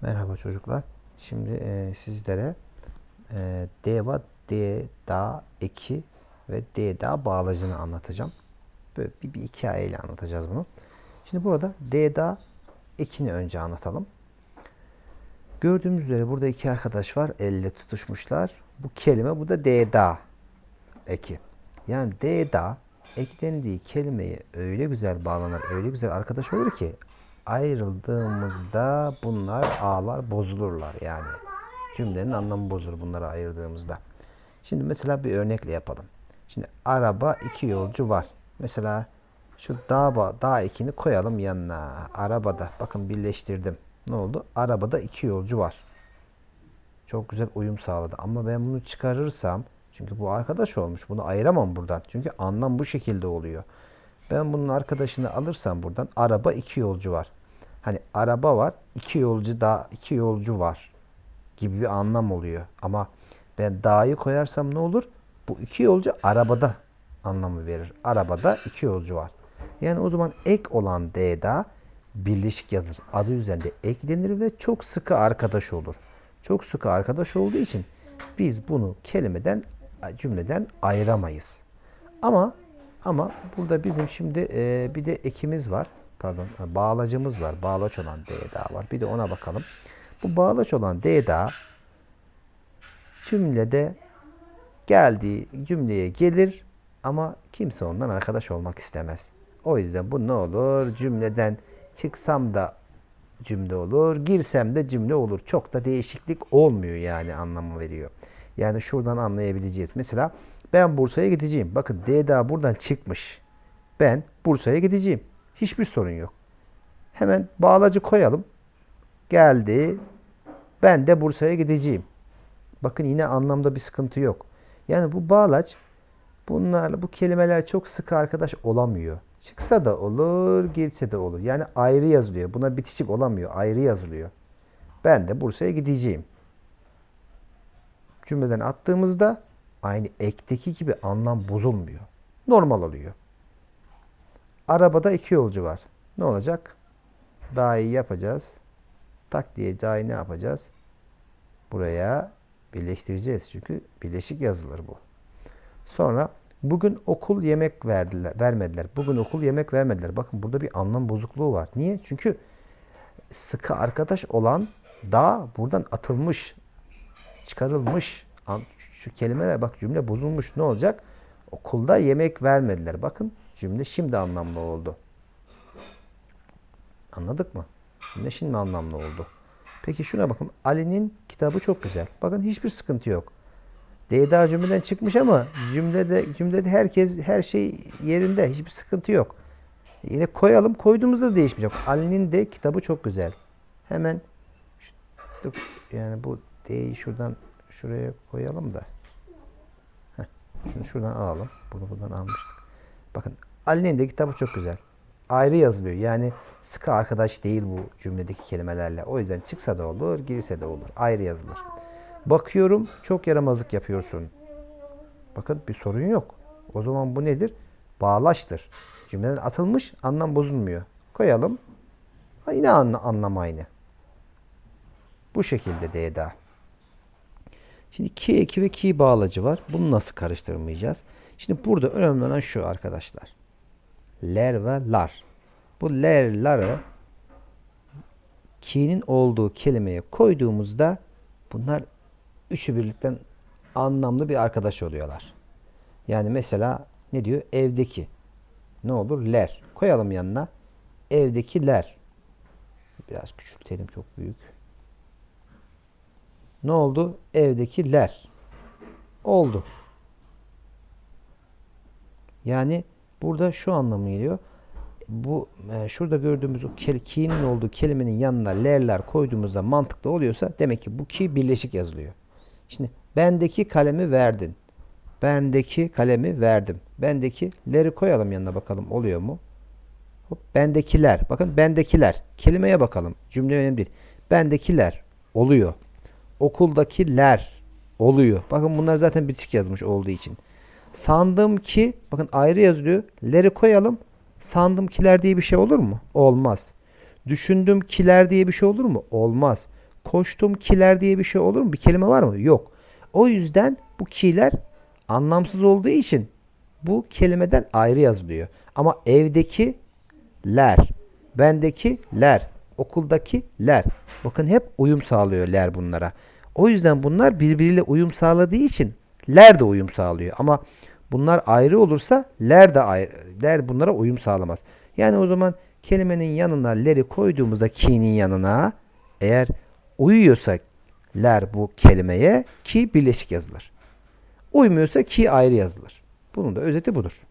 Merhaba çocuklar. Şimdi e, sizlere e, deva, d, da, eki ve d, da bağlacını anlatacağım. Böyle bir, bir hikayeyle anlatacağız bunu. Şimdi burada d, da, ekini önce anlatalım. Gördüğümüz üzere burada iki arkadaş var. Elle tutuşmuşlar. Bu kelime, bu da d, da eki. Yani d, da eklendiği kelimeye öyle güzel bağlanır, öyle güzel arkadaş olur ki ayrıldığımızda bunlar ağlar bozulurlar yani. Cümlenin anlamı bozulur bunları ayırdığımızda. Şimdi mesela bir örnekle yapalım. Şimdi araba iki yolcu var. Mesela şu dağ, dağ ekini koyalım yanına. Arabada bakın birleştirdim. Ne oldu? Arabada iki yolcu var. Çok güzel uyum sağladı. Ama ben bunu çıkarırsam çünkü bu arkadaş olmuş. Bunu ayıramam buradan. Çünkü anlam bu şekilde oluyor. Ben bunun arkadaşını alırsam buradan araba iki yolcu var. Hani araba var, iki yolcu da iki yolcu var gibi bir anlam oluyor. Ama ben dağı koyarsam ne olur? Bu iki yolcu arabada anlamı verir. Arabada iki yolcu var. Yani o zaman ek olan D'da birleşik yazılır. Adı üzerinde eklenir ve çok sıkı arkadaş olur. Çok sıkı arkadaş olduğu için biz bunu kelimeden cümleden ayıramayız. Ama ama burada bizim şimdi e, bir de ekimiz var. Pardon, bağlacımız var. Bağlaç olan D'da var. Bir de ona bakalım. Bu bağlaç olan D'da cümlede geldiği cümleye gelir ama kimse ondan arkadaş olmak istemez. O yüzden bu ne olur? Cümleden çıksam da cümle olur, girsem de cümle olur. Çok da değişiklik olmuyor yani anlamı veriyor. Yani şuradan anlayabileceğiz. Mesela ben Bursa'ya gideceğim. Bakın D'da buradan çıkmış. Ben Bursa'ya gideceğim. Hiçbir sorun yok. Hemen bağlacı koyalım. Geldi. Ben de Bursa'ya gideceğim. Bakın yine anlamda bir sıkıntı yok. Yani bu bağlaç bunlar bu kelimeler çok sıkı arkadaş olamıyor. Çıksa da olur, girse de olur. Yani ayrı yazılıyor. Buna bitişik olamıyor. Ayrı yazılıyor. Ben de Bursa'ya gideceğim. Cümleden attığımızda aynı ekteki gibi anlam bozulmuyor. Normal oluyor. Arabada iki yolcu var. Ne olacak? Daha iyi yapacağız. Tak diye daha ne yapacağız? Buraya birleştireceğiz. Çünkü birleşik yazılır bu. Sonra bugün okul yemek verdiler, vermediler. Bugün okul yemek vermediler. Bakın burada bir anlam bozukluğu var. Niye? Çünkü sıkı arkadaş olan da buradan atılmış, çıkarılmış. Şu kelimeler bak cümle bozulmuş. Ne olacak? Okulda yemek vermediler. Bakın cümle şimdi anlamlı oldu. Anladık mı? Cümle şimdi anlamlı oldu. Peki şuna bakın. Ali'nin kitabı çok güzel. Bakın hiçbir sıkıntı yok. D'da cümleden çıkmış ama cümlede cümlede herkes her şey yerinde. Hiçbir sıkıntı yok. Yine koyalım. Koyduğumuzda da değişmeyecek. Ali'nin de kitabı çok güzel. Hemen yani bu D'yi şuradan şuraya koyalım da. Şuradan alalım. Bunu buradan almıştık. Bakın Ali'nin de kitabı çok güzel. Ayrı yazılıyor. Yani sıkı arkadaş değil bu cümledeki kelimelerle. O yüzden çıksa da olur, girse de olur. Ayrı yazılır. Bakıyorum çok yaramazlık yapıyorsun. Bakın bir sorun yok. O zaman bu nedir? Bağlaçtır. Cümleden atılmış, anlam bozulmuyor. Koyalım. Ha, yine anla, anlam aynı. Bu şekilde D'da. Şimdi ki eki ve ki bağlacı var. Bunu nasıl karıştırmayacağız? Şimdi burada önemli olan şu arkadaşlar. Ler ve lar. Bu ler, ları ki'nin olduğu kelimeye koyduğumuzda bunlar üçü birlikten anlamlı bir arkadaş oluyorlar. Yani mesela ne diyor? Evdeki. Ne olur? Ler. Koyalım yanına. Evdekiler. Biraz küçültelim çok büyük. Ne oldu? Evdekiler. Oldu. Yani burada şu anlamı geliyor. Bu e, şurada gördüğümüz o ki'nin olduğu kelimenin yanına lerler koyduğumuzda mantıklı oluyorsa demek ki bu ki birleşik yazılıyor. Şimdi bendeki kalemi verdin. Bendeki kalemi verdim. Bendeki leri koyalım yanına bakalım oluyor mu? Hop, bendekiler. Bakın bendekiler. Kelimeye bakalım. Cümle önemli değil. Bendekiler oluyor. Okuldakiler oluyor. Bakın bunlar zaten bitişik yazmış olduğu için. Sandım ki bakın ayrı yazılıyor. Leri koyalım. Sandım kiler diye bir şey olur mu? Olmaz. Düşündüm kiler diye bir şey olur mu? Olmaz. koştum kiler diye bir şey olur mu? Bir kelime var mı? Yok. O yüzden bu kiler anlamsız olduğu için bu kelimeden ayrı yazılıyor. Ama evdeki ler, bendeki ler, okuldaki ler. Bakın hep uyum sağlıyor ler bunlara. O yüzden bunlar birbiriyle uyum sağladığı için ler de uyum sağlıyor. Ama bunlar ayrı olursa ler de ayrı, ler bunlara uyum sağlamaz. Yani o zaman kelimenin yanına leri koyduğumuzda ki'nin yanına eğer uyuyorsa ler bu kelimeye ki birleşik yazılır. Uymuyorsa ki ayrı yazılır. Bunun da özeti budur.